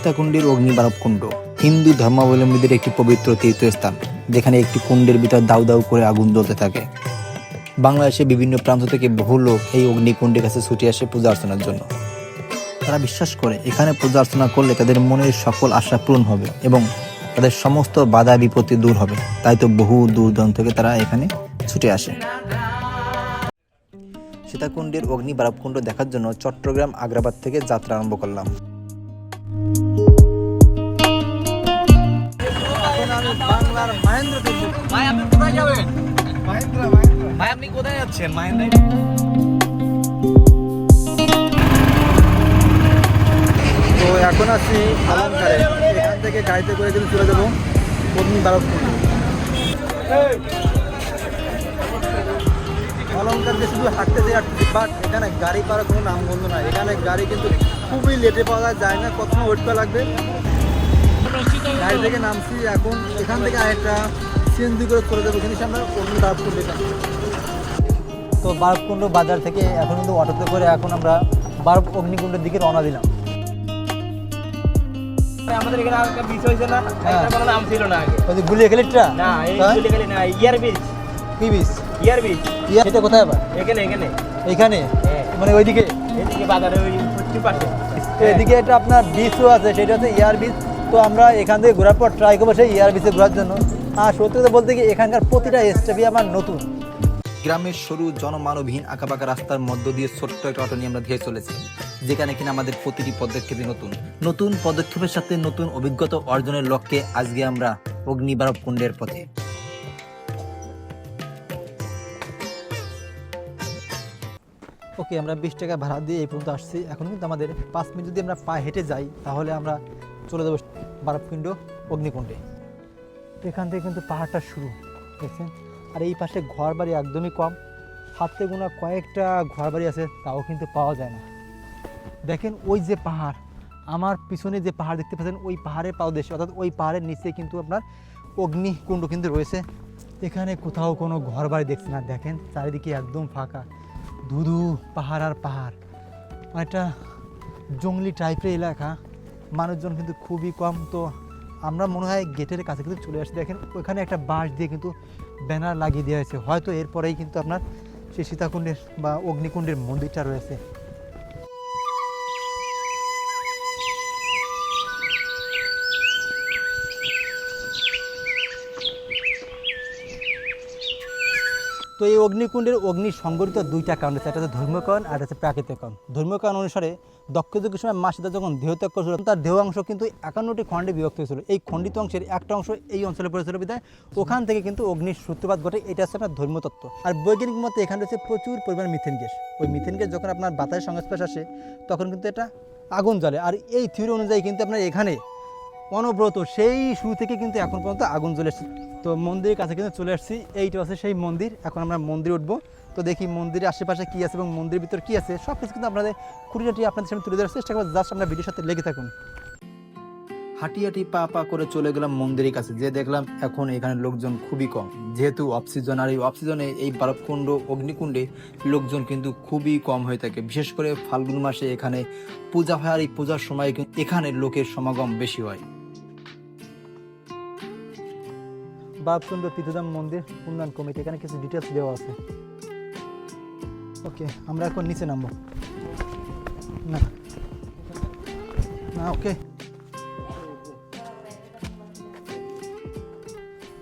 সীতাকুণ্ডের অগ্নিবারব কুণ্ড, হিন্দু ধর্মাবলম্বীদের একটি পবিত্র তীর্থস্থান, যেখানে একটি কুণ্ডের ভিতর দাউ দাউ করে আগুন জ্বলতে থাকে। বাংলাদেশের বিভিন্ন প্রান্ত থেকে বহু লোক এই অগ্নিকুণ্ডের কাছে ছুটে আসে পূজা অর্চনার জন্য। তারা বিশ্বাস করে, এখানে পূজা অর্চনা করলে তাদের মনের সকল আশা পূরণ হবে এবং তাদের সমস্ত বাধা বিপত্তি দূর হবে। তাই তো বহু দূর দূরান্ত থেকে তারা এখানে ছুটে আসে। সীতাকুণ্ডের অগ্নি কুণ্ড দেখার জন্য চট্টগ্রাম আগ্রাবাদ থেকে যাত্রা আরম্ভ করলাম। বাংলার মহেন্দ্র ভাই আপনি কোথায় যাবেন? ভাই আপনি কোথায় যাচ্ছেন? মাহেন্দ্র? তো এখন আছি অলঙ্কারে এখান থেকে গাড়িতে করে কিন্তু চলে যাব কুণ্ড অলঙ্কার দিয়ে শুধু হাঁটতে দিয়ে হাঁটতে বাট এখানে গাড়ি পাওয়ার কোনো নাম বন্ধ না এখানে গাড়ি কিন্তু খুবই লেটে পাওয়া যায় না সময় ওয়েট করা লাগবে। গাড়ি থেকে নামছি এখন। এখান থেকে আরেকটা সিএনজি করে চলে যাব। এখানে আমরা অগ্নি বারবকুণ্ড তো বারবকুণ্ড বাজার থেকে এখন কিন্তু অটোতে করে এখন আমরা বারব অগ্নিকুণ্ডের দিকে রওনা দিলাম। আমাদের এখানে বিচ হয়েছে না? হ্যাঁ। এটার কোনো নাম ছিল না আগে। ওই গুলিয়ে খেলিটা না এই হ্যাঁ? না ইয়ার বিচ কি বিষ ইয়ার বিচ এটা কোথায় আবার? এখানে এখানে। এখানে? হ্যাঁ। মানে ওইদিকে? এদিকে বাজারে ওই পশ্চিম পাশে তো এদিকে এটা আপনার বিচও আছে সেটা হচ্ছে ইয়ার বিচ তো আমরা এখান থেকে ঘোরার পর ট্রাই করব সেই ইয়ার বিচে ঘোরার জন্য। আর সত্যি কথা বলতে কি এখানকার প্রতিটা স্টেপই আমার নতুন। গ্রামের সরু জনমানবহীন আঁকাবাঁকা রাস্তার মধ্য দিয়ে ছোট্ট একটা অটো নিয়ে আমরা ধেয়ে চলেছি যেখানে কিনা আমাদের প্রতিটি পদক্ষেপই নতুন। নতুন পদক্ষেপের সাথে নতুন অভিজ্ঞতা অর্জনের লক্ষ্যে আজকে আমরা অগ্নিবারব কুণ্ডের পথে। ওকে আমরা বিশ টাকা ভাড়া দিয়ে এই পর্যন্ত আসছি। এখন কিন্তু আমাদের পাঁচ মিনিট যদি আমরা পা হেঁটে যাই তাহলে আমরা চলে যাব বারবকুণ্ড, অগ্নিকুণ্ডে। এখান থেকে কিন্তু পাহাড়টা শুরু, দেখছেন? আর এই পাশে ঘর বাড়ি একদমই কম। হাতে গোনা কয়েকটা ঘর বাড়ি আছে, তাও কিন্তু পাওয়া যায় না। দেখেন ওই যে পাহাড়, আমার পিছনে যে পাহাড় দেখতে পাচ্ছেন, ওই পাহাড়ের পাদদেশে, অর্থাৎ ওই পাহাড়ের নিচে কিন্তু আপনার অগ্নিকুণ্ড কিন্তু রয়েছে। এখানে কোথাও কোনো ঘর বাড়ি দেখছি না, দেখেন? চারিদিকে একদম ফাঁকা। ধুধু পাহাড় আর পাহাড়। একটা জঙ্গলি টাইপের এলাকা। মানুষজন কিন্তু খুবই কম। তো আমরা মনে হয় গেটের কাছে কিন্তু চলে আসি দেখেন, ওইখানে একটা বাঁশ দিয়ে কিন্তু ব্যানার লাগিয়ে দেওয়া হয়েছে। হয়তো এরপরেই কিন্তু আপনার সেই সীতাকুণ্ডের বা অগ্নিকুণ্ডের মন্দিরটা রয়েছে। তো এই অগ্নিকুণ্ডের অগ্নি সংগঠিত দুইটা কারণ আছে একটা হচ্ছে ধর্মীয় কারণ আর হচ্ছে প্রাকৃতিক কারণ ধর্মীয় অনুসারে দক্ষ যুগের সময় মা সীতা যখন দেহত্যাগ করেছিল, তার দেহ অংশ কিন্তু একান্নটি খণ্ডে বিভক্ত হয়েছিল। এই খণ্ডিত অংশের একটা অংশ এই অঞ্চলে পড়েছিল বিধায়। ওখান থেকে কিন্তু অগ্নির সূত্রপাত ঘটে। এটা হচ্ছে আপনার ধর্মীয় তত্ত্ব আর বৈজ্ঞানিক মতে এখানে রয়েছে প্রচুর পরিমাণ মিথেন গ্যাস। ওই মিথেন গ্যাস যখন আপনার বাতাসের সংস্পর্শ আসে, তখন কিন্তু এটা আগুন জ্বলে। আর এই থিওরি অনুযায়ী কিন্তু আপনার এখানে অনব্রত সেই শুরু থেকে কিন্তু এখন পর্যন্ত আগুন জ্বলে এসেছে। তো মন্দিরের কাছে কিন্তু চলে আসছি। এইটা আছে সেই মন্দির। এখন আমরা মন্দিরে উঠবো। তো দেখি মন্দিরের আশেপাশে কী আছে এবং মন্দিরের ভিতর কী আছে। সব কিছু কিন্তু আপনাদের খুঁটিনাটি আপনাদের সামনে তুলে ধরার চেষ্টা করব। জাস্ট আমরা ভিডিওর সাথে লেগে থাকুন। হাঁটি হাঁটি পা পা করে চলে গেলাম মন্দিরের কাছে। যে দেখলাম এখন এখানে লোকজন খুবই কম। যেহেতু অফ সিজন আর এই অফ সিজনে এই বারবকুণ্ড, অগ্নিকুণ্ডে লোকজন কিন্তু খুবই কম হয়ে থাকে। বিশেষ করে ফাল্গুন মাসে এখানে পূজা হয় আর এই পূজার সময় এখানে লোকের সমাগম বেশি হয়। বাবকুণ্ড তীর্থধাম মন্দির, উন্নয়ন কমিটি, এখানে কিছু ডিটেলস দেওয়া আছে। ওকে আমরা এখন নিচে নামবো। না। না ওকে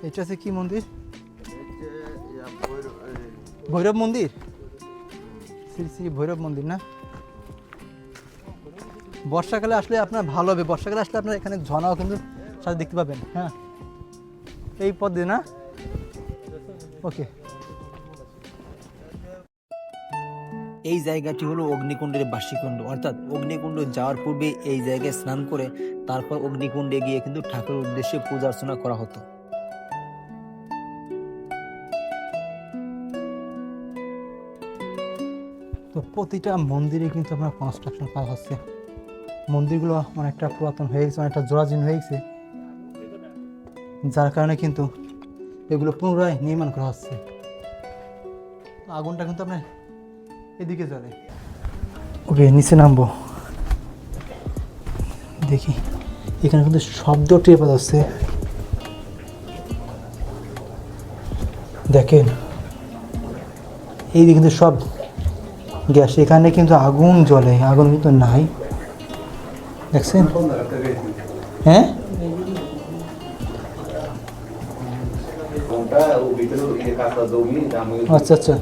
এটা আছে কি মন্দির? ভৈরব মন্দির? শ্রী শ্রী ভৈরব মন্দির, না? বর্ষাকালে আসলে আপনার ভালো হবে। বর্ষাকালে আসলে আপনার এখানে ঝর্ণাও কিন্তু সাথে দেখতে পাবেন হ্যাঁ? এই পথ দিয়ে না? ওকে এই জায়গাটি হলো অগ্নিকুণ্ডের বাসিকুণ্ড। অর্থাৎ অগ্নিকুণ্ড যাওয়ার পূর্বে এই জায়গায় স্নান করে তারপর অগ্নিকুণ্ডে গিয়ে কিন্তু ঠাকুরের উদ্দেশ্যে পূজা অর্চনা করা হতো। তো প্রতিটা মন্দিরে কিন্তু আপনার কনস্ট্রাকশন কাজ হচ্ছে। মন্দিরগুলো অনেকটা পুরাতন হয়ে গেছে অনেকটা জোড়াজীর্ণ হয়ে গেছে। যার কারণে কিন্তু এগুলো পুনরায় নির্মাণ করা হচ্ছে। আগুনটা কিন্তু আপনার এদিকে জ্বলে। ওকে, নিচে নামবো। দেখি, এখানে কিন্তু শব্দ টেপা যাচ্ছে। দেখেন এই কিন্তু সব গ্যাস, এখানে কিন্তু আগুন জ্বলে, আগুন কিন্তু নাই। দেখছেন? হ্যাঁ? আচ্ছা আচ্ছা।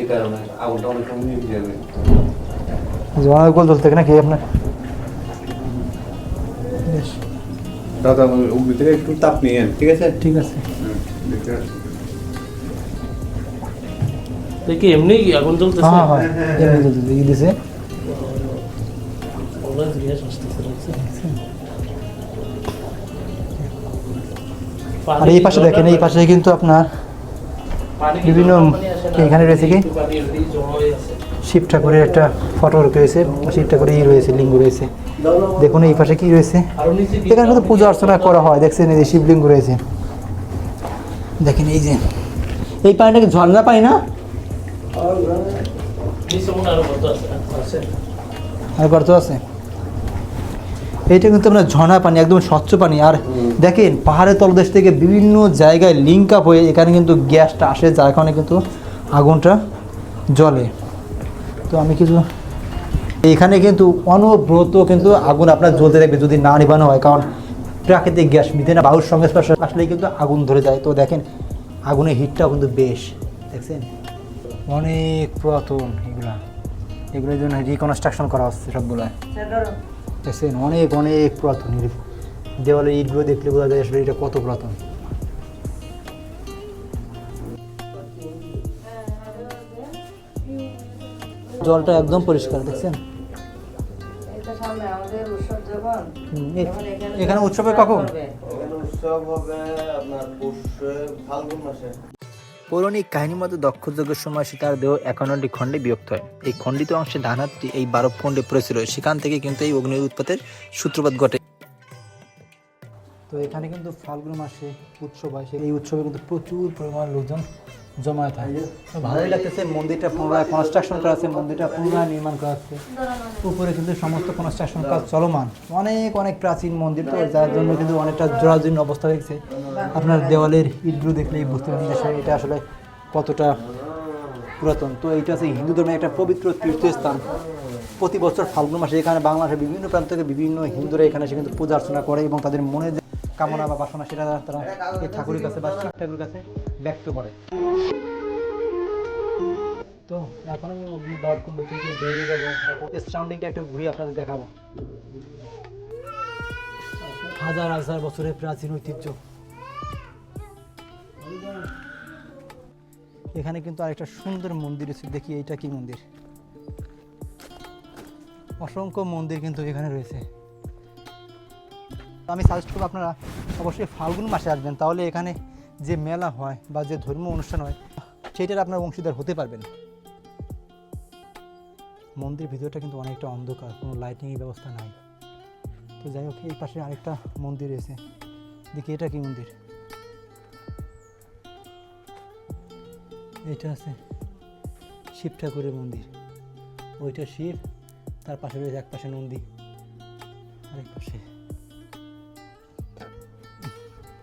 এই কারণে আগুনটা অনেক সময় নিভে যাবে জমানো গোল চলতে নাকি আপনার? দাদা ওগুলি থেকে একটু তাপ নিয়েন ঠিক আছে? ঠিক আছে। দেখি এমনি আগুন জ্বলতেছে? হ্যাঁ হয় এমনি দিছে। দেখছি। আর এই পাশে দেখেন এই পাশে কিন্তু আপনার বিভিন্ন? এখানে রয়েছে কি? শিব ঠাকুরের একটা ফটো রয়েছে, শিব ঠাকুরের ই রয়েছে, লিঙ্গ রয়েছে দেখুন এই পাশে কি রয়েছে এখানে কিন্তু পূজা অর্চনা করা হয়, দেখছেন এই যে শিবলিঙ্গ রয়েছে দেখেন এই যে, এই পানিটা কি ঝর্ণা পানি না। আর গর্ত আছে এইটা কিন্তু আপনার ঝর্ণা পানি, একদম স্বচ্ছ পানি। আর দেখেন, পাহাড়ের তলদেশ থেকে বিভিন্ন জায়গায় লিঙ্ক আপ হয়ে এখানে কিন্তু গ্যাসটা আসে, যার কারণে কিন্তু আগুনটা জ্বলে। তো আমি কিছু এখানে কিন্তু অনব্রত কিন্তু আগুন আপনার জ্বলতে থাকবে যদি না নিবানো হয়, কারণ প্রাকৃতিক গ্যাস, মিথেন বায়ুর সঙ্গে স্পর্শে আসলেই কিন্তু আগুন ধরে যায়। তো দেখেন, আগুনের হিটটাও কিন্তু বেশ, দেখছেন? অনেক পুরাতন এগুলা। এগুলোর জন্য রিকনস্ট্রাকশন করা হচ্ছে সবগুলো। দেখছেন অনেক অনেক পুরাতন। এর দেওয়ালের ইটগুলো দেখলে বোঝা যায় আসলে এটা কত পুরাতন। জলটা একদম পরিষ্কার দেখছেন? এখানে উৎসবে কখন? উৎসব হবে আপনার পৌষ ফাল্গুন মাসে। পৌরাণিক কাহিনীর মধ্যে দক্ষযজ্ঞের সময় সীতার দেহ একান্নটি খণ্ডে বিভক্ত হয়। এই খণ্ডিত অংশে ডান হাতটি এই বারো খণ্ডে পড়েছিল সেখান থেকে কিন্তু এই অগ্নি উৎপাতের সূত্রপাত ঘটে। তো এখানে কিন্তু ফাল্গুন মাসে উৎসব হয়। এই উৎসবে কিন্তু প্রচুর পরিমাণ লোকজন জমায়েত হয়। ভালোই লাগতেছে মন্দিরটা পুনরায় কনস্ট্রাকশন করা আছে মন্দিরটা পুনরায় নির্মাণ করা আছে। উপরে কিন্তু সমস্ত কনস্ট্রাকশন কাজ চলমান। অনেক অনেক প্রাচীন মন্দির তো যার জন্য কিন্তু অনেকটা জরাজীর্ণ অবস্থা হয়েছে। আপনার দেওয়ালের ইটগুলো দেখলেই বুঝতে পারবেন যে এটা আসলে কতটা পুরাতন। তো এইটা হচ্ছে হিন্দু ধর্মের একটা পবিত্র তীর্থস্থান। প্রতি বছর ফাল্গুন মাসে এখানে বাংলাদেশের বিভিন্ন প্রান্ত থেকে বিভিন্ন হিন্দুরা এখানে এসে কিন্তু পূজা অর্চনা করে এবং তাদের মনে যে কামনা বা বাসনা সেটা তারা এই ঠাকুরের কাছে বা শিব ঠাকুরের কাছে ব্যক্ত করে। তো এখন আমি থেকে বেরিয়ে যাব। সাউন্ডিংটা একটু ঘুরিয়ে আপনাদের দেখাবো। হাজার হাজার বছরের প্রাচীন ঐতিহ্য। এখানে কিন্তু আরেকটা সুন্দর মন্দির আছে। দেখি এইটা কি মন্দির? অসংখ্য মন্দির কিন্তু এখানে রয়েছে। আমি সাজেস্ট করব আপনারা অবশ্যই ফাল্গুন মাসে আসবেন। তাহলে এখানে যে মেলা হয় বা যে ধর্মীয় অনুষ্ঠান হয়, সেটার আপনার অংশীদার হতে পারবেন। মন্দির ভিতরটা কিন্তু অনেকটা অন্ধকার, কোনো লাইটিংয়ের ব্যবস্থা নাই। তো যাই হোক, এই পাশে আরেকটা মন্দির রয়েছে। দেখি এটা কি মন্দির? এটা আছে শিব ঠাকুরের মন্দির। ওইটা শিব, তার পাশে রয়েছে এক পাশে নন্দী। আরেক পাশে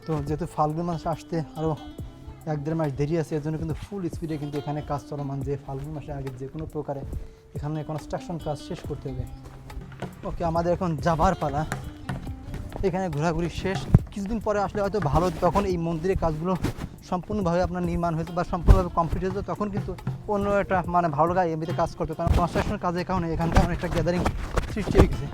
তো যেহেতু ফাল্গুন মাস আসতে আরও এক দেড় মাস দেরি আছে এর জন্য কিন্তু ফুল স্পিডে কিন্তু এখানে কাজ চলমান যে ফাল্গুন মাসের আগে যে কোনো প্রকারে এখানে কনস্ট্রাকশন কাজ শেষ করতে হবে। ওকে আমাদের এখন যাবার পালা। এখানে ঘোরাঘুরি শেষ। কিছুদিন পরে আসলে হয়তো ভালো তখন এই মন্দিরের কাজগুলো সম্পূর্ণভাবে আপনার নির্মাণ হয়েছে বা সম্পূর্ণভাবে কমপ্লিট হয়েছে তখন কিন্তু অন্য একটা মানে ভালো লাগা এমনিতে কাজ করতো, কারণ কনস্ট্রাকশনের কাজের কারণে এখানকার অনেকটা গ্যাদারিং সৃষ্টি হয়ে গেছে।